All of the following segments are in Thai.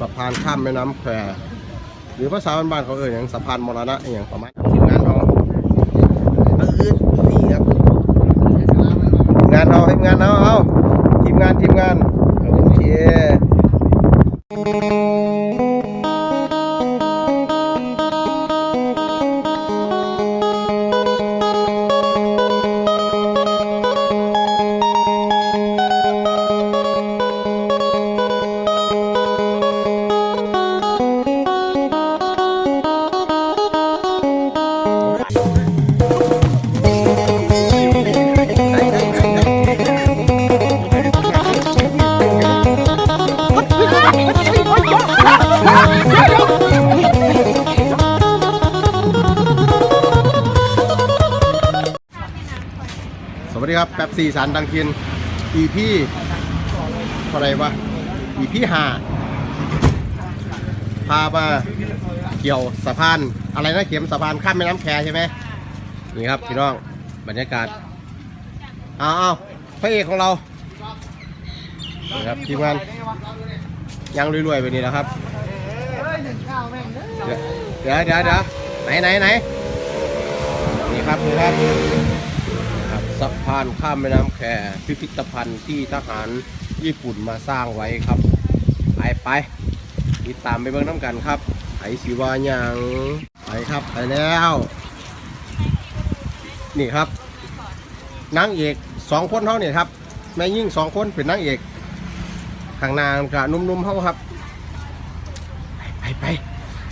สะพานข้ามแม่น้ำแควหรือภาษาบ้านๆเขาเอ่ยอย่างสะพานมรณะอย่างประมาณทีมงานเราเออนี่ครับงานเราทีมงานเราเอาทีมงานทีมงานโอเค สวัสดีครับแป๊บซีสารดังคิน EP เท่าไรวะ EP ห้าพามาเกี่ยวสะพาน อะไรนะเข็มสะพานข้ามแม่น้ำแคใช่ไหมนี่ครับพี่น้องบรรยากาศเอาเอาพระเอกของเรานี่ครับทีมงานยังรวยๆไปนี่แล้วครับเดี๋ยวเดี๋ยวเดี๋ยวไหนไหนไหนนี่ครับนี่ครับ สะพานข้ามแม่น้ำแควพิพิธภัณฑ์ที่ทหารญี่ปุ่นมาสร้างไว้ครับ ไปไปติดตามไปเบิ่งน้ำกันครับไอศิวายังไปครับไปแล้ว นี่ครับนางเอกสองคนเท่านี่ครับแม่ยิ่งสองคนเป็นนางเอกข้างหน้ากับนุ่มๆเท่าครับ ไปไป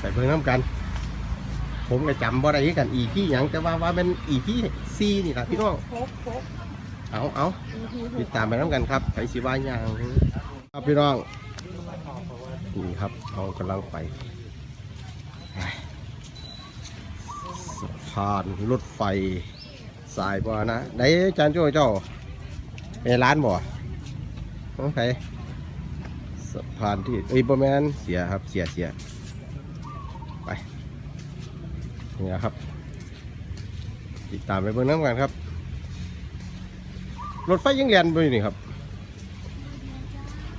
ไปเบิ่งน้ำกัน ผมก็จำบ่ได้คือกันอีพี่หยังแต่ว่าว่าเป็นอีพี่ซีนี่ล่ะพี่น้องพกพกเอาเอา EP ติดตามไปน้ำกันครับไปสิว่าหยังครับพี่น้องนี่ครับเรากำลังไปไปสะพานรถไฟสายบ่นะไหนจานโจ้เจ้าในร้านบ่น้องไผสะพานที่เอ้ยบ่แมนเสียครับเสียเสียไป นี่นะครับ ติดตามไปเบิ่งน้ำกันครับ รถไฟยังเรียนไปอยู่นี่ครับ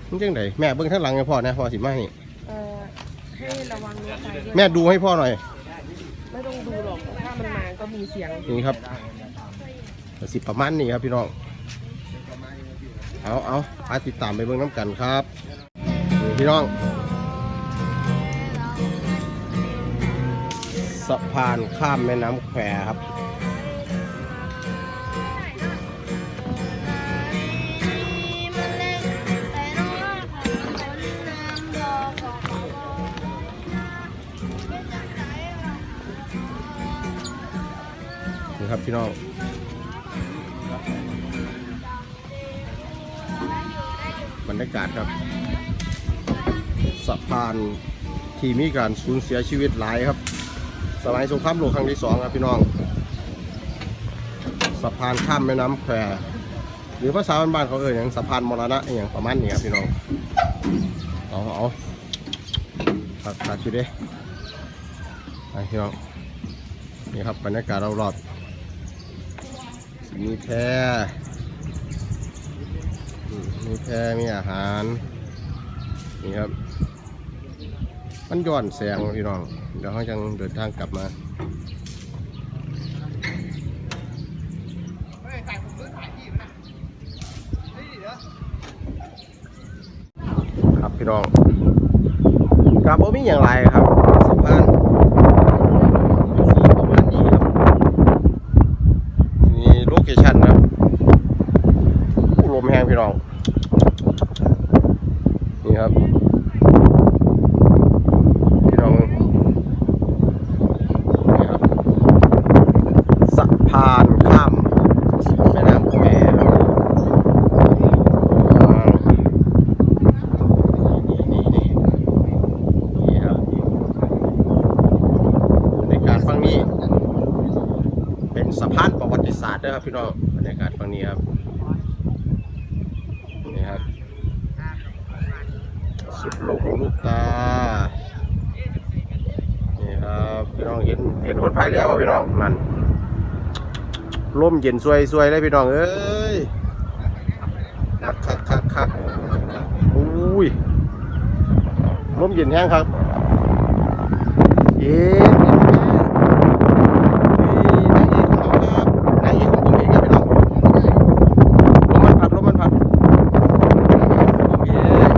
มันจังไดแม่เบิ่งข้างหลังให้พ่อนะพ่อสิมาให้เอ่อให้ระวังรถไฟด้วยแม่ดูให้พ่อหน่อย ไม่ต้องดูหรอกถ้ามันมาก็มีเสียง นี่ครับสิประมาณนี้ครับพี่น้อง เอาเอาพาติดตามไปเบิ่งน้ำกันครับนี่พี่น้อง สะพานข้ามแม่น้ำแควครับ นี่ครับพี่น้องบรรยากาศครับ สะพานที่มีการสูญเสียชีวิตหลายครับ สมัยสงครามโลกครั้งที่สองครับพี่น้องสะพานข้ามแม่น้ำแควหรือภาษาบ้านๆเขาเอ่ยอย่างสะพานมรณะอย่างประมาณนี้ครับพี่น้องเอาเอาตัดตัดอยู่เด้ไปพี่น้องนี่ครับบรรยากาศรอบๆมีแพอืมมีแพมีอาหารนี่ครับ มันย้อนแสงพี่น้อง เดี๋ยวเขาจังเดินทางกลับมาครับพี่น้องกลับบ่มีอย่างไรครับสะพานสีประมาณนี้ครับนี่โลเคชั่นนะลมแห้งพี่น้องนี่ครับ พี่น้อง นี่ครับ สะพานข้ามแม่น้ำแควครับอ่านี่นี่นี่นี่ครับบรรยากาศฝั่งนี้ เป็นสะพานประวัติศาสตร์ นะครับพี่น้องบรรยากาศฝั่งนี้ครับนี่ครับสุดโลกลูกตานี่ครับพี่น้องเห็นเห็นคนพายเรือป่ะพี่น้องนั่นลมเย็นซวยซวยเลยพี่น้องเอ้ยคักคักคักคักอุ้ยลมเย็นแห้งครับเย็นเย็นแม่นางเอกของเราครับนางเอกของผมเองครับพี่น้องลมมันพัดลมมันพัดผมเอง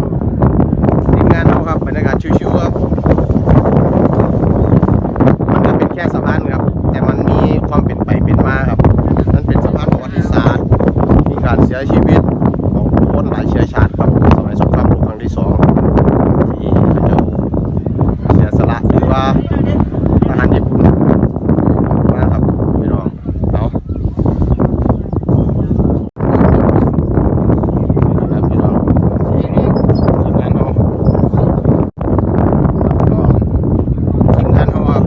ทีมงานเราครับบรรยากาศชิวๆครับ มันก็เป็นแค่สะพานครับ แต่มันมีความเป็นไปเป็นมาครับ มันเป็นสะพานประวัติศาสตร์ มีการเสียชีวิตของผู้คนหลายเชื้อชาติครับ สมัยสงครามโลกครั้งที่สองที่เขาเจ้าเสียสละหรือว่าทหารญี่ปุ่นมาครับพี่น้องเอาครับพี่น้องทีมงานเราทีมงานเขาครับ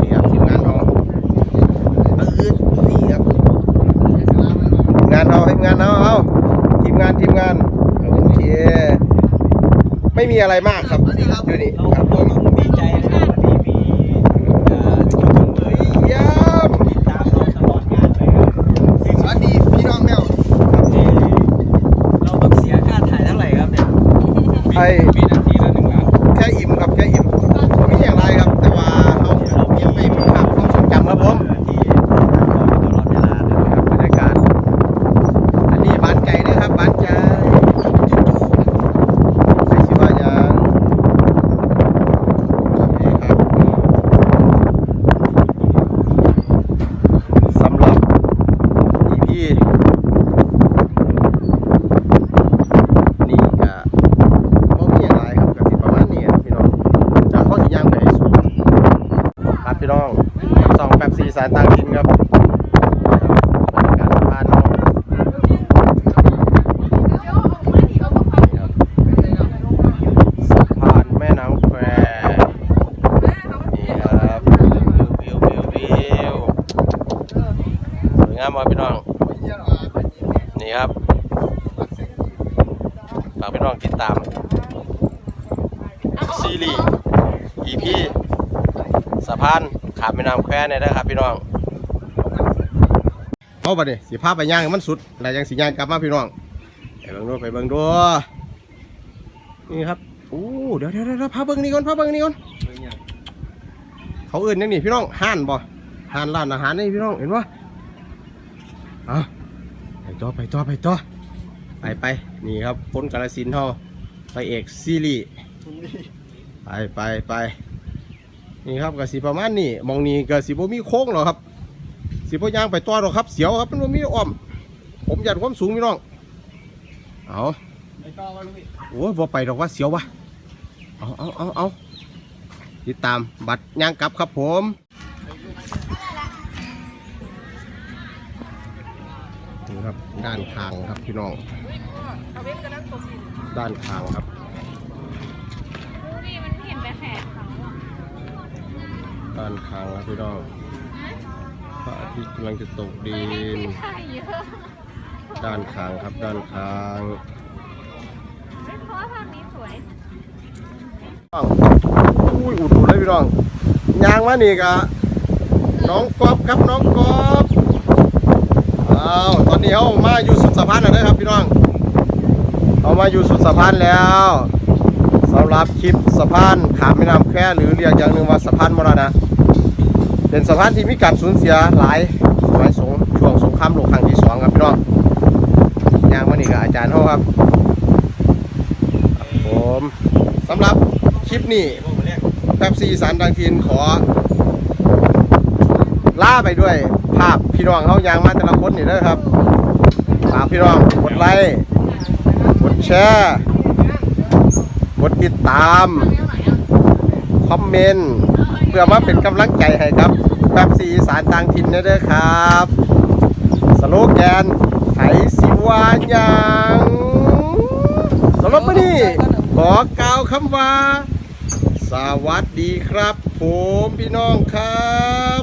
นี่ครับทีมงานเขาเออนี่ครับ งานเราทีมงานเราเอาทีมงานทีมงานโอเค ไม่มีอะไรมากครับดูนี่ครับผม ดีใจนะครับที่มีเอ่อยูทูบเบอร์ เยี่ยม ติดตามเราตลอดงานเลยครับซึ่ง สวัสดีพี่น้องแมว ที่เราต้องเสียค่าถ่ายเท่าไหร่ครับเนี่ย ไอ้ วินาทีละหนึ่งบาท แค่อิ่มครับแค่อิ่มไม่อย่างไรครับ แต่ว่าเขาเก็บไปเป็นภาพความทรงจำครับผม ที่ตลอดเวลาเลย ครับบรรยากาศอันนี้บ้านไก่นะครับบ้านไก่ใครสิว่าอย่างนี่ครับสำหรับ EP นี่ก็บ่มีอะไรครับก็สิประมาณนี้ครับพี่น้องจากเขาสิย่างไปให้สุดครับพี่น้องสองแบบ สารต่างถิ่นครับกาศสะพานเนาะสะพานแม่น้ำแควนี่ครับวิววิววิววิวสวยงามมากพี่น้อง นี่ครับฝากพี่น้องติดตาม ซีรีส์ EP สะพาน ขามแม่น้ำแควเนี่ยนะครับพี่น้องเอาบัดนี้สิพไปย่างมันสุดแล้วยังสิย่างกลับมาพี่น้องไปเบิ่งดูไปเบิ่งดูนี่ครับโอ้เดี๋ยวเดี๋ยวเดี๋ยวพาเบิ่งนี่ก่อนพาเบิ่งนี่ก่อนเขาเอื่นยังนี่พี่น้องห้านบ่ห้านร้านอาหารนี่พี่น้องเห็นปะอะไปต่อไปต่อไปต่อไปไปนี่ครับพ้นกาลสินธุ์เฮาไปเอกซีรีไปไปไป นี่ครับกสีประมาณนี้มองนี้ก็สีบ่มีโค้งหรอกครับ สีบ่ยางไปต่อหรอกครับ เสียวครับมันบ่มีอ้อม ผมอยากความสูงพี่น้อง เอาไม่ต้องว่าลูกพี่โอ้ยบ่ไปดอกว่าเสียววะเอาเอาเอาเอาติดตามบัตรย่างกลับครับผมนี่ครับด้านข้างครับพี่น้อง ด้านข้างครับ ดูดิมันเห็นแต่แขนเขาอะ ด้านข้างครับพี่น้องพระอาทิตย์กำลังจะตกดิไม่นใช่เยอะด้านข้างครับด้านข้างไม่เพราะว่าทางนี้สวยอุ้ยอุดหูเลยพี่น้องยางมานี่กะน้องกอบครับน้องกอบอ้าวตอนนี้เขามาอยู่สุดสะพานแล้วนะครับพี่น้องเขามาอยู่สุดสะพานแล้วสำหรับคลิปสะพานขามแม่น้ำแควหรือเรียกอย่างหนึ่งว่าสะพานมรณะ เป็นสะพานที่มีการสูญเสียหลายสมัยสงช่วงสงครามโลกครั้งที่สองครับพี่น้องยางมานี่กับอาจารย์เขาครับครับผมสำหรับคลิปนี้แป๊บซีสารดังทินขอล่าไปด้วย ภาพพี่น้องเขายางมาแต่ละคนนี่เด้อครับฝากพี่น้องกดไลค์กดแชร์กดติดตาม คอมเมนต์เพื่อมาเป็นกำลังใจให้ครับแป๊บซีสารต่างถิ่นเด้อครับ สโลแกนไถสิวาหยังสำหรับวันนี้ขอกล่าวคำว่า สวัสดีครับ ผมพี่น้องครับ